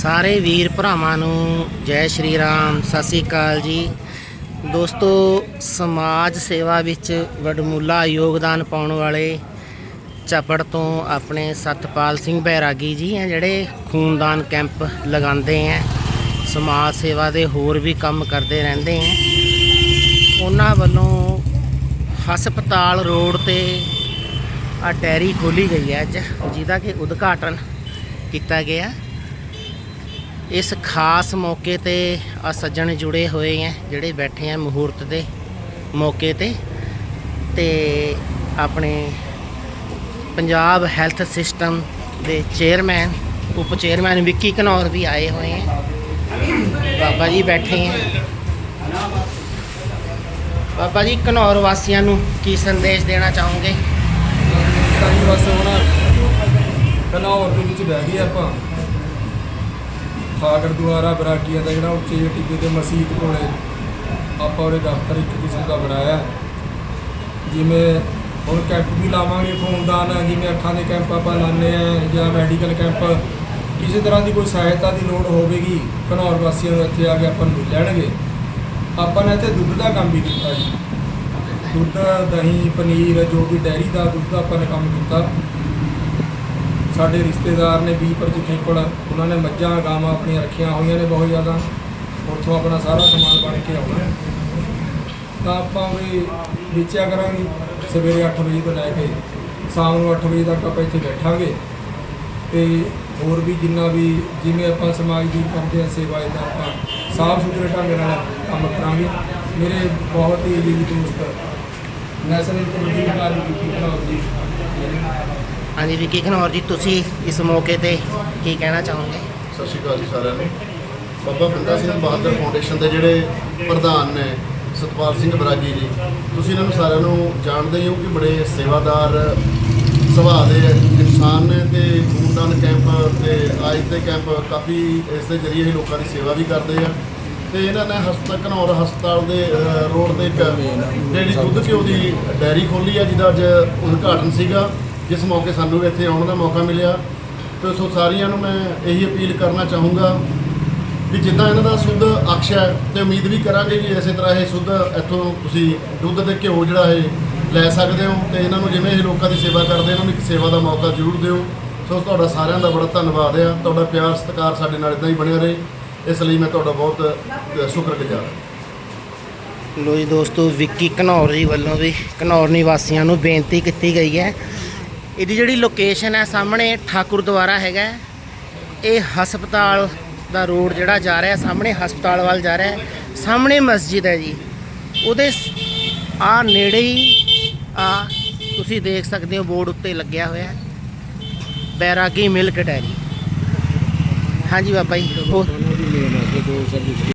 ਸਾਰੇ ਵੀਰ ਭਰਾਵਾਂ ਨੂੰ ਜੈ ਸ਼੍ਰੀ ਰਾਮ, ਸਤਿ ਸ੍ਰੀ ਅਕਾਲ ਜੀ। ਦੋਸਤੋ, ਸਮਾਜ ਸੇਵਾ ਵਿੱਚ ਵਡਮੁੱਲਾ ਯੋਗਦਾਨ ਪਾਉਣ ਵਾਲੇ ਚਪੜ ਤੋਂ ਆਪਣੇ ਸਤਪਾਲ ਸਿੰਘ ਬੈਰਾਗੀ ਜੀ ਹੈ, ਜਿਹੜੇ ਖੂਨਦਾਨ ਕੈਂਪ ਲਗਾਉਂਦੇ ਹੈ। ਸਮਾਜ ਸੇਵਾ ਦੇ ਹੋਰ ਵੀ ਕੰਮ ਕਰਦੇ ਰਹਿੰਦੇ ਹੈ। ਉਹਨਾਂ ਵੱਲੋਂ ਹਸਪਤਾਲ ਰੋਡ ਤੇ ਆ ਡੈਰੀ ਖੋਲੀ ਗਈ ਹੈ ਅੱਜ, ਜਿਹਦਾ ਕਿ ਉਦਘਾਟਨ ਕੀਤਾ ਗਿਆ। ਇਸ ਖਾਸ ਮੌਕੇ ਤੇ ਆ ਸੱਜਣ ਜੁੜੇ ਹੋਏ ਹੈ ਜਿਹੜੇ ਬੈਠੇ ਆ ਮਹੂਰਤ ਦੇ ਮੌਕੇ ਤੇ। ਤੇ ਆਪਣੇ ਪੰਜਾਬ ਹੈਲਥ ਸਿਸਟਮ ਦੇ ਚੇਅਰਮੈਨ, ਉਪ ਚੇਅਰਮੈਨ ਵਿੱਕੀ ਘਨੌਰ ਵੀ ਆਏ ਹੋਏ ਹੈ ਬਾਬਾ ਜੀ ਬੈਠੇ ਹੈ ਬਾਬਾ ਜੀ, ਘਨੌਰ ਵਾਸੀਆਂ ਨੂੰ ਕੀ ਸੰਦੇਸ਼ ਦੇਣਾ ਚਾਹੋਗੇ? ਤਾਂ ਬਸ ਹੁਣ ਕਨੌਰ ਦੇ ਵਿੱਚ ਬਹਿ ਗਏ ਆਪਾਂ। ਠਾਕਰ ਦੁਆਰਾ ਬਰਾਕੀਆਂ ਦਾ ਜਿਹੜਾ ਉੱਚੇ ਜਿਹੇ ਟਿੱਬੇ ਦੇ ਮਸਜਿਦ ਕੋਲੇ ਆਪਾਂ ਉਹਦੇ ਦਫ਼ਤਰ ਇੱਕ ਕਿਸਮ ਦਾ ਬਣਾਇਆ। ਜਿਵੇਂ ਹੁਣ ਕੈਂਪ ਵੀ ਲਾਵਾਂਗੇ, ਖੂਨਦਾਨ ਜਿਵੇਂ ਅੱਖਾਂ ਦੇ ਕੈਂਪ ਆਪਾਂ ਲਾਉਂਦੇ ਆ ਜਾਂ ਮੈਡੀਕਲ ਕੈਂਪ। ਕਿਸੇ ਤਰ੍ਹਾਂ ਦੀ ਕੋਈ ਸਹਾਇਤਾ ਦੀ ਲੋੜ ਹੋਵੇਗੀ, ਘਨੌਰ ਵਾਸੀਆਂ ਨੂੰ ਇੱਥੇ ਆ ਕੇ ਆਪਾਂ ਨੂੰ ਲੈਣਗੇ ਆਪਾਂ ਨੇ ਇੱਥੇ ਦੁੱਧ ਦਾ ਕੰਮ ਵੀ ਕੀਤਾ ਜੀ। ਦੁੱਧ, ਦਹੀਂ, ਪਨੀਰ, ਜੋ ਵੀ ਡੈਰੀ ਦਾ ਦੁੱਧ ਦਾ ਆਪਾਂ ਨੇ ਕੰਮ ਕੀਤਾ। ਸਾਡੇ ਰਿਸ਼ਤੇਦਾਰ ਨੇ 20 ਪਰਚ ਖੇਪੜ, ਉਹਨਾਂ ਨੇ ਮੱਝਾਂ, ਗਾਵਾਂ ਆਪਣੀਆਂ ਰੱਖੀਆਂ ਹੋਈਆਂ ਨੇ ਬਹੁਤ ਜ਼ਿਆਦਾ। ਉੱਥੋਂ ਆਪਣਾ ਸਾਰਾ ਸਮਾਨ ਬਣ ਕੇ ਆਉਣਾ। ਤਾਂ ਆਪਾਂ ਵੀ ਵੇਚਿਆ ਕਰਾਂਗੇ, ਸਵੇਰੇ 8 ਵਜੇ ਤੋਂ ਲੈ ਕੇ ਸ਼ਾਮ ਨੂੰ 8 ਵਜੇ ਤੱਕ ਆਪਾਂ ਇੱਥੇ ਬੈਠਾਂਗੇ। ਤੇ ਹੋਰ ਵੀ ਜਿੰਨਾ ਵੀ, ਜਿਵੇਂ ਆਪਾਂ ਸਮਾਜ ਦੀ ਕਰਦੇ ਆ ਸੇਵਾ ਇਹਦਾ ਆਪਾਂ ਸਾਫ਼ ਸੁਥਰੇ ਢੰਗ ਨਾਲ ਕੰਮ ਕਰਾਂਗੇ। ਮੇਰੇ ਬਹੁਤ ਹੀ ਜੀ ਦੋਸਤ ਨੈਸ਼ਨਲ ਕਮੇਟੀ ਦੇ ਨਾਲ ਵੀ ਕੀ ਹਾਂਜੀ ਵਿੱਕੀ ਘਨੌਰ ਜੀ ਤੁਸੀਂ ਇਸ ਮੌਕੇ ਤੇ ਕੀ ਕਹਿਣਾ ਚਾਹੋਗੇ? ਸਤਿ ਸ਼੍ਰੀ ਅਕਾਲ ਜੀ ਸਾਰਿਆਂ ਨੂੰ। ਬਾਬਾ ਬੰਦਾ ਸਿੰਘ ਬਹਾਦਰ ਫਾਊਂਡੇਸ਼ਨ ਦੇ ਜਿਹੜੇ ਪ੍ਰਧਾਨ ਨੇ, ਸਤਪਾਲ ਸਿੰਘ ਬਰਾਗੀ ਜੀ, ਤੁਸੀਂ ਇਹਨਾਂ ਨੂੰ ਸਾਰਿਆਂ ਨੂੰ ਜਾਣਦੇ ਹੋ ਕਿ ਬੜੇ ਸੇਵਾਦਾਰ, ਸੁਭਾਅ ਦੇ ਇਨਸਾਨ ਨੇ ਤੇ ਖੂਨਦਾਨ ਕੈਂਪ ਤੇ ਅੱਜ ਦੇ ਕੈਂਪ ਕਾਫੀ ਇਸ ਦੇ ਜ਼ਰੀਏ ਹੀ ਲੋਕਾਂ ਦੀ ਸੇਵਾ ਵੀ ਕਰਦੇ ਆ। ਤੇ ਇਹਨਾਂ ਨੇ ਹਸਪਤਾਲ, ਘਨੌਰ ਹਸਪਤਾਲ ਦੇ ਰੋਡ ਤੇ ਇੱਕ, ਜਿਹੜੀ ਦੁੱਧ ਘਿਓ ਦੀ ਡੈਰੀ ਖੋਲੀ ਆ, ਜਿਹਦਾ ਅੱਜ ਉਦਘਾਟਨ ਸੀਗਾ। ਜਿਸ ਮੌਕੇ ਸਾਨੂੰ ਵੀ ਇੱਥੇ ਆਉਣ ਦਾ ਮੌਕਾ ਮਿਲਿਆ, ਤੇ ਸੋ ਸਾਰਿਆਂ ਨੂੰ ਮੈਂ ਇਹੀ ਅਪੀਲ ਕਰਨਾ ਚਾਹੂੰਗਾ ਵੀ ਜਿੱਦਾਂ ਇਹਨਾਂ ਦਾ ਸੁੱਧ ਅਕਸ਼ ਹੈ, ਤੇ ਉਮੀਦ ਵੀ ਕਰਾਂਗੇ ਵੀ ਇਸੇ ਤਰ੍ਹਾਂ ਇਹ ਸੁੱਧ ਇੱਥੋਂ ਤੁਸੀਂ ਦੁੱਧ ਤੇ ਘਿਓ ਜਿਹੜਾ ਇਹ ਲੈ ਸਕਦੇ ਹੋ, ਤੇ ਇਹਨਾਂ ਨੂੰ ਜਿਵੇਂ ਇਹ ਲੋਕਾਂ ਦੀ ਸੇਵਾ ਕਰਦੇ, ਇਹਨਾਂ ਨੂੰ ਇੱਕ ਸੇਵਾ ਦਾ ਮੌਕਾ ਜ਼ਰੂਰ ਦਿਓ। ਸੋ ਤੁਹਾਡਾ ਸਾਰਿਆਂ ਦਾ ਬੜਾ ਧੰਨਵਾਦ ਆ, ਤੁਹਾਡਾ ਪਿਆਰ ਸਤਿਕਾਰ ਸਾਡੇ ਨਾਲ ਇਦਾਂ ਹੀ ਬਣਿਆ ਰਹੇ, ਇਸ ਲਈ ਮੈਂ ਤੁਹਾਡਾ ਬਹੁਤ ਸ਼ੁਕਰਗੁਜ਼ਾਰ ਹਾਂ। ਲੋ ਜੀ ਦੋਸਤੋ, ਵਿੱਕੀ ਘਨੌਰ ਜੀ ਵੱਲੋਂ ਵੀ, ਘਨੌਰ ਨਿਵਾਸੀਆਂ ਨੂੰ ਬੇਨਤੀ ਕੀਤੀ ਗਈ ਹੈ ਇਹਦੀ ਜਿਹੜੀ ਲੋਕੇਸ਼ਨ ਹੈ ਸਾਹਮਣੇ ਠਾਕੁਰ ਦੁਆਰਾ ਹੈਗਾ ਇਹ ਹਸਪਤਾਲ ਦਾ ਰੋਡ ਜਿਹੜਾ ਜਾ ਰਿਹਾ, ਸਾਹਮਣੇ ਹਸਪਤਾਲ ਵੱਲ ਜਾ ਰਿਹਾ ਸਾਹਮਣੇ ਮਸਜਿਦ ਹੈ ਜੀ। ਉਹਦੇ ਆ ਨੇੜੇ ਹੀ, ਆ ਤੁਸੀਂ ਦੇਖ ਸਕਦੇ ਹੋ ਬੋਰਡ ਉੱਤੇ ਲੱਗਿਆ ਹੋਇਆ ਹੈ। Bairagi milk dairy. ਹਾਂਜੀ ਬਾਬਾ ਜੀ। ਹੋਰ